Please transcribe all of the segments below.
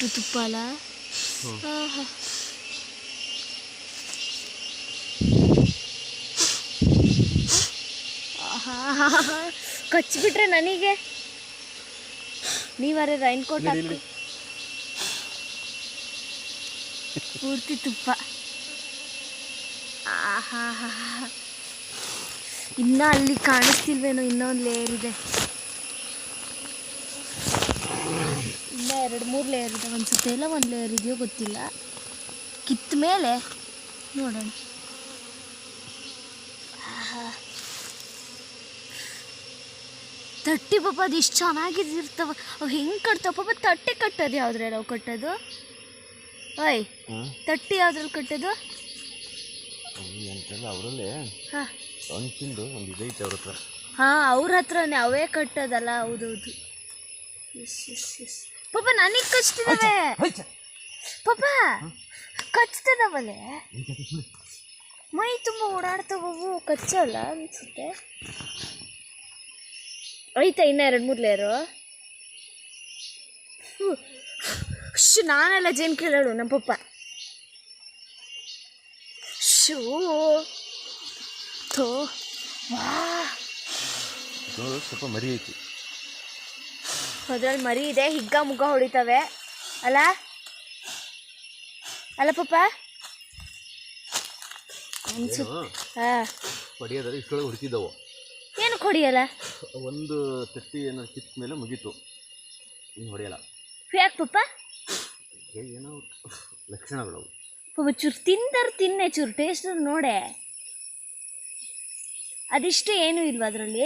ಎಷ್ಟು ತುಪ್ಪ ಅಲ್ಲ ಆಹಾ. ಆಹಾ. ಕಚ್ಬಿಟ್ರೆ ನನಗೆ. ನೀವಾರೆ ರೈನ್ ಕೋಟ್ ಹಾಕಿ ಪೂರ್ತಿ ತುಪ್ಪ. ಆಹಾ. ಇನ್ನ ಅಲ್ಲಿ ಕಾಣಿಸ್ತಿಲ್ವೇನೋ ಇನ್ನೊಂದು ಲೇಯರ್ ಇದೆ ಇನ್ನ ಎರಡು ಮೂರು ಲೇಯರ್ ಇದೆ. ಅನ್ಸುತ್ತೆ ಇಲ್ಲ ಒಂದು ಲೇಯರ್ ಇದೆಯೋ ಗೊತ್ತಿಲ್ಲ. ಕಿತ್ತ ಮೇಲೆ ನೋಡೋಣ. ತಟ್ಟಿ ಪಾಪ ಅದು ಇಷ್ಟು ಚೆನ್ನಾಗಿರ್ತಾವ ಅವು ಹೆಂಗೆ ಕಟ್ತಾವ? ಪಾಪ ತಟ್ಟೆ ಕಟ್ಟೋದು ಯಾವ್ದ್ರಲ್ಲಿ ಅವು ಕಟ್ಟೋದು? ಓಯ್ ತಟ್ಟಿ ಯಾವ್ದ್ರಲ್ಲಿ ಕಟ್ಟೋದು? ಎಂತೆಲ್ಲ ಅವರಲ್ಲಿ? ಅಂಚಿಂದು ಒಂದು ಇದೈತೆ ಅವ್ರ ಹತ್ರ. ಹಾಂ ಅವ್ರ ಹತ್ರನೇ ಅವೇ ಕಟ್ಟೋದಲ್ಲ. ಹೌದೌದು. Yes yes yes. ಪಾಪ ನನಗೆ ಕಚ್ತಿದಾವೆ. ಪಾಪ ಕಚ್ತದವಲೆ. ಮೈ ತುಂಬ ಓಡಾಡ್ತಾವವು ಕಚ್ಚಲ್ಲ ಅನ್ಸುತ್ತೆ. ಐತೆ ಇನ್ನ ಎರಡು ಮೂರು ಲೇರು ಶು ನಾನೆಲ್ಲ ಜೇನು ಕೇಳೋಳು ನಮ್ಮ ಪಪ್ಪ. ಶೂ. ಥೋ ವಾ. ಸ್ವಲ್ಪ ಮರಿ ಐತಿ. ಅದ್ರಲ್ಲಿ ಮರಿ ಇದೆ ಹಿಗ್ಗ ಮುಗ್ಗ ಹೊಡಿತವೆ. ಅಲ್ಲ? ಅಲ್ಲ ಪಪ್ಪ ಅನ್ಸು ಹಾ. ಹೊಡಿಯೋದ್ರೆ ಇಷ್ಟೊಳಗೆ ಹುಡುಕಿದ್ದವು. ಕೊಡಿಯಲ್ಲ? ಒಂದು ತಟ್ಟಿ ಏನೋ ಕಿತ್ತ ಮೇಲೆ ಮುಗೀತು. ಇನ್ನು ಹೊಡೆಯಲ್ಲ. ಯಾಕೆ ಪಪ್ಪ ಏ, ಏನೋ ಲಕ್ಷಣಗಳು ಪಪ್ಪ ಚೂರು ತಿಂದರು ತಿನ್ನೆ ಚೂರು ಟೇಸ್ಟ್ ನೋಡೆ. ಅದಿಷ್ಟು ಏನೂ ಇಲ್ವಾ ಅದರಲ್ಲಿ?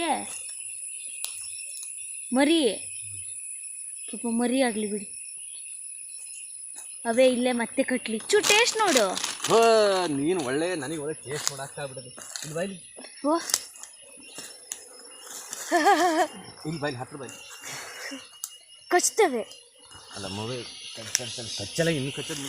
ಮರಿ. ಪಾಪ ಮರಿ ಆಗಲಿ ಬಿಡಿ. ಅವೇ ಇಲ್ಲೇ ಮತ್ತೆ ಕಟ್ಲಿ. ಚೂ ಟೇಸ್ಟ್ ನೋಡು. ಹೋ ನೀನು ಒಳ್ಳೆ ನನಗೆ ಒಳ್ಳೆ ಟೇಸ್ಟ್ ಮಾಡಾಕ್ತಾ ಬಿಡೋದು. ಇಲ್ಲಿ ಬಾಯ್ಲಿ ಓ. ಇಲ್ಲಿ ಬಾಯ್ಲಿ ಹತ್ರ ಬಾಯ್ಲಿ ಕಚ್ತವೆ. ಅಲ್ಲ ಮೊಬೈಲ್ ಕಚ್ಚಲ್ಲ ಇನ್ನು ಕಚ್ಚೋದು